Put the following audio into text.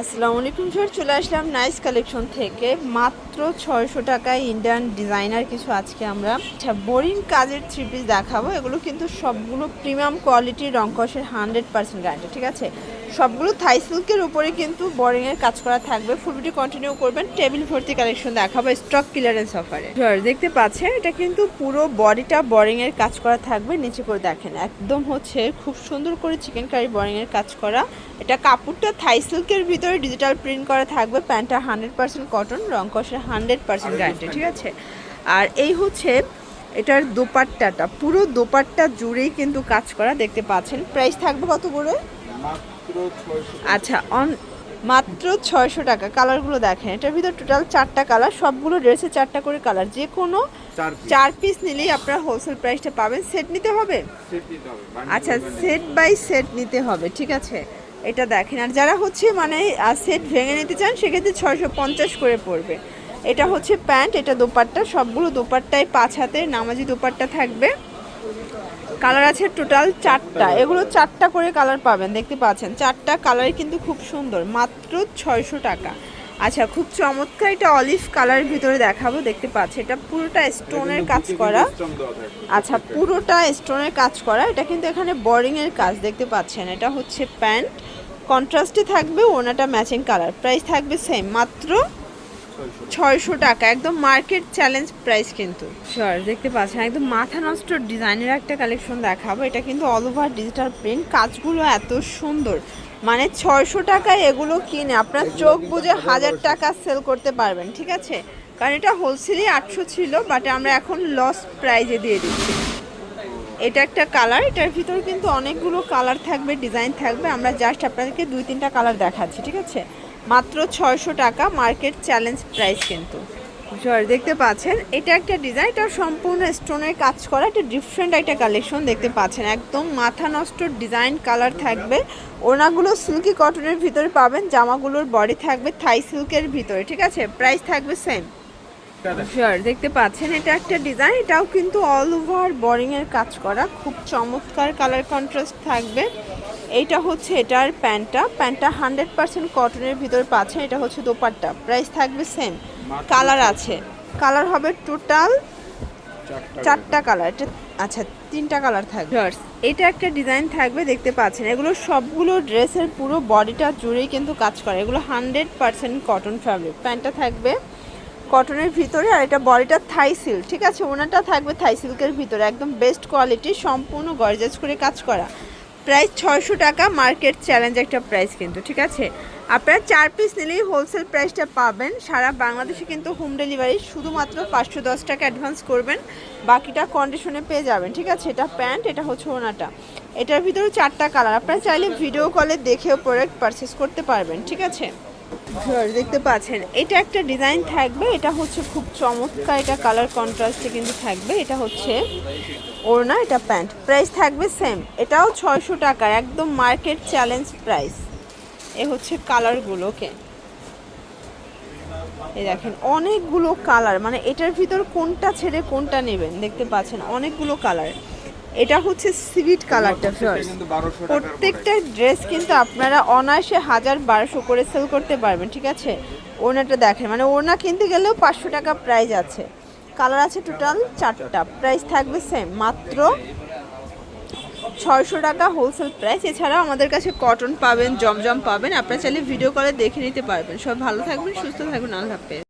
আসসালামু আলাইকুম স্যার চলে আসলাম নাইস কালেকশন থেকে। মাত্র ছয়শো টাকায় ইন্ডিয়ান ডিজাইনার কিছু আজকে আমরা আচ্ছা বোরিং কাজের থ্রি পিস দেখাবো। এগুলো কিন্তু সবগুলো প্রিমিয়াম কোয়ালিটির রংকসের হান্ড্রেড পার্সেন্ট গ্যারান্টি ঠিক আছে? সবগুলো থাই সিল্কের উপরে কিন্তু বোরিংয়ের কাজ করা থাকবে। ফুল ভিডিও কন্টিনিউ করবেন টেবিল ভর্তি কালেকশন দেখাবো স্টক ক্লিয়ারেন্স অফারে দেখতে পাচ্ছেন, এটা কিন্তু পুরো বডিটা বোরিংয়ের কাজ করা থাকবে, নিচে করে দেখেন। একদম হচ্ছে খুব সুন্দর করে চিকেন কারি বোরিংয়ের কাজ করা। এটা কাপড়টা থাই সিল্কের ভিতরে ডিজিটাল প্রিন্ট করা থাকবে, প্যান্টটা হান্ড্রেড পার্সেন্ট কটন রং কষের হান্ড্রেড পার্সেন্ট গ্যারান্টি ঠিক আছে? আর এই হচ্ছে এটার দোপাট্টাটা, পুরো দোপাট্টা জুড়েই কিন্তু কাজ করা, দেখতে পাচ্ছেন। প্রাইস থাকবে কত করে? আচ্ছা অন মাত্র ছয়শো টাকা। কালারগুলো দেখেন এটার ভিতর টোটাল চারটা কালার সবগুলো ড্রেসে চারটা করে কালার। যে কোনো চার পিস নিলেই আপনারা হোলসেল প্রাইসটা পাবেন। সেট নিতে হবে? আচ্ছা সেট বাই সেট নিতে হবে ঠিক আছে? এটা দেখেন আর যারা হচ্ছে মানে সেট ভেঙে নিতে চান সেক্ষেত্রে ছয়শো পঞ্চাশ করে পড়বে। এটা হচ্ছে প্যান্ট এটা দোপাট্টা সবগুলো দোপাট্টায় পাঁচ হাতে নামাজি দোপাট্টা থাকবে। কালার আছে টোটাল চারটা। এগুলো চারটা করে কালার পাবেন, দেখতে পাচ্ছেন। চারটা কালার কিন্তু খুব সুন্দর, মাত্র ছয়শো টাকা। আচ্ছা খুব চমৎকার এটা অলিভ কালারের ভিতরে দেখাবো, দেখতে পাচ্ছি এটা পুরোটা স্টোনের কাজ করা। আচ্ছা পুরোটা স্টোনের কাজ করা। এটা কিন্তু এখানে বোরিং এর কাজ, দেখতে পাচ্ছেন। এটা হচ্ছে প্যান্ট। কন্ট্রাস্টে থাকবে, ওনাটা ম্যাচিং কালার প্রাইস থাকবে সেম মাত্র ছয়শো টাকা। একদম মার্কেট চ্যালেঞ্জ প্রাইস কিন্তু। শিওর দেখতে পাচ্ছেন একদম মাথা নষ্ট ডিজাইনের একটা কালেকশন দেখাবো। এটা কিন্তু অল ওভার ডিজিটাল প্রিন্ট কাজগুলো এত সুন্দর। মানে ছয়শো টাকায় এগুলো কিনে আপনার চোখ বুঝে হাজার টাকা সেল করতে পারবেন ঠিক আছে? কারণ এটা হোলসেলই আটশো ছিল বাট আমরা এখন লস প্রাইজে দিয়ে দিচ্ছি। এটা একটা কালার এটার ভিতরে কিন্তু অনেকগুলো কালার থাকবে ডিজাইন থাকবে। আমরা জাস্ট আপনাদেরকে দুই তিনটা কালার দেখাচ্ছি ঠিক আছে? মাত্র ছয়শো টাকা মার্কেট চ্যালেঞ্জ প্রাইস কিন্তু। জয় দেখতে পাচ্ছেন, এটা একটা ডিজাইন, এটা সম্পূর্ণ স্টোনের কাজ করা একটা ডিফারেন্ট একটা কালেকশন দেখতে পাচ্ছেন। একদম মাথা নষ্ট ডিজাইন কালার থাকবে। ওনাগুলো সিল্কি কটনের ভিতরে পাবেন, জামাগুলোর বডি থাকবে থাই সিল্কের ভিতরে, ঠিক আছে? প্রাইস থাকবে সেম শিওর দেখতে পাচ্ছেন, এটা একটা ডিজাইন এটাও কিন্তু অল ওভার বোরিং এর কাজ করা, খুব চমৎকার কালার কন্ট্রাস্ট থাকবে। এইটা হচ্ছে এটার প্যান্টটা। প্যান্টটা হান্ড্রেড পার্সেন্ট কটনের ভিতরে পাচ্ছেন এটা হচ্ছে দোপাট্টা। প্রাইস থাকবে সেম। কালার আছে। কালার হবে টোটাল চারটা কালার। এটা আচ্ছা তিনটা কালার থাকবে। এটা একটা ডিজাইন থাকবে, দেখতে পাচ্ছেন। এগুলো সবগুলো ড্রেসের পুরো বডিটা জুড়েই কিন্তু কাজ করে। এগুলো হান্ড্রেড পার্সেন্ট কটন ফ্যাব্রিক প্যান্টটা থাকবে কটনের ভিতরে আর এটা বডিটা থাই সিল্ক ঠিক আছে? ওনাটা থাকবে থাই সিল্কের ভিতরে। একদম বেস্ট কোয়ালিটি সম্পূর্ণ গর্জাস করে কাজ করা। প্রাইস ছয়শো টাকা মার্কেট চ্যালেঞ্জ একটা প্রাইস কিন্তু, ঠিক আছে? আপনারা চার পিস নিলেই হোলসেল প্রাইসটা পাবেন। সারা বাংলাদেশে কিন্তু হোম ডেলিভারি শুধুমাত্র পাঁচশো দশ টাকা অ্যাডভান্স করবেন। বাকিটা কন্ডিশনে পেয়ে যাবেন, ঠিক আছে? এটা প্যান্ট এটা হচ্ছে ওনাটা। এটার ভিতরে চারটা কালার আপনারা চাইলে ভিডিও কলে দেখেও প্রোডাক্ট পারচেস করতে পারবেন, ঠিক আছে? দেখতে পাচ্ছেন, এটা একটা ডিজাইন থাকবে, এটা হচ্ছে খুব চমৎকার, এটা কালার কন্ট্রাস্টে কিন্তু থাকবে, এটা হচ্ছে ওড়না, এটা প্যান্ট। প্রাইস থাকবে সেম এটাও ছয়শো টাকা, একদম মার্কেট চ্যালেঞ্জ প্রাইস এ হচ্ছে কালারগুলো ওকে এই দেখেন, অনেকগুলো কালার মানে এটার ভিতর কোনটা ছেড়ে কোনটা নেবেন, দেখতে পাচ্ছেন, অনেকগুলো কালার এটা হচ্ছে সিভিট কালারটা বারোশো প্রত্যেকটা ড্রেস কিন্তু আপনারা অনায়াসে হাজার বারোশো করে সেল করতে পারবেন ঠিক আছে? ওড়নাটা দেখেন মানে ওনা কিনতে গেলেও পাঁচশো টাকা প্রাইস আছে। কালার আছে টোটাল চারটা প্রাইস থাকবে সেম মাত্র ছয়শো টাকা হোলসেল প্রাইস এছাড়াও আমাদের কাছে কটন পাবেন জমজম পাবেন আপনারা চাইলে ভিডিও কলে দেখে নিতে পারবেন। সব ভালো থাকবেন সুস্থ থাকবেন আল্লাহ হাফেজ।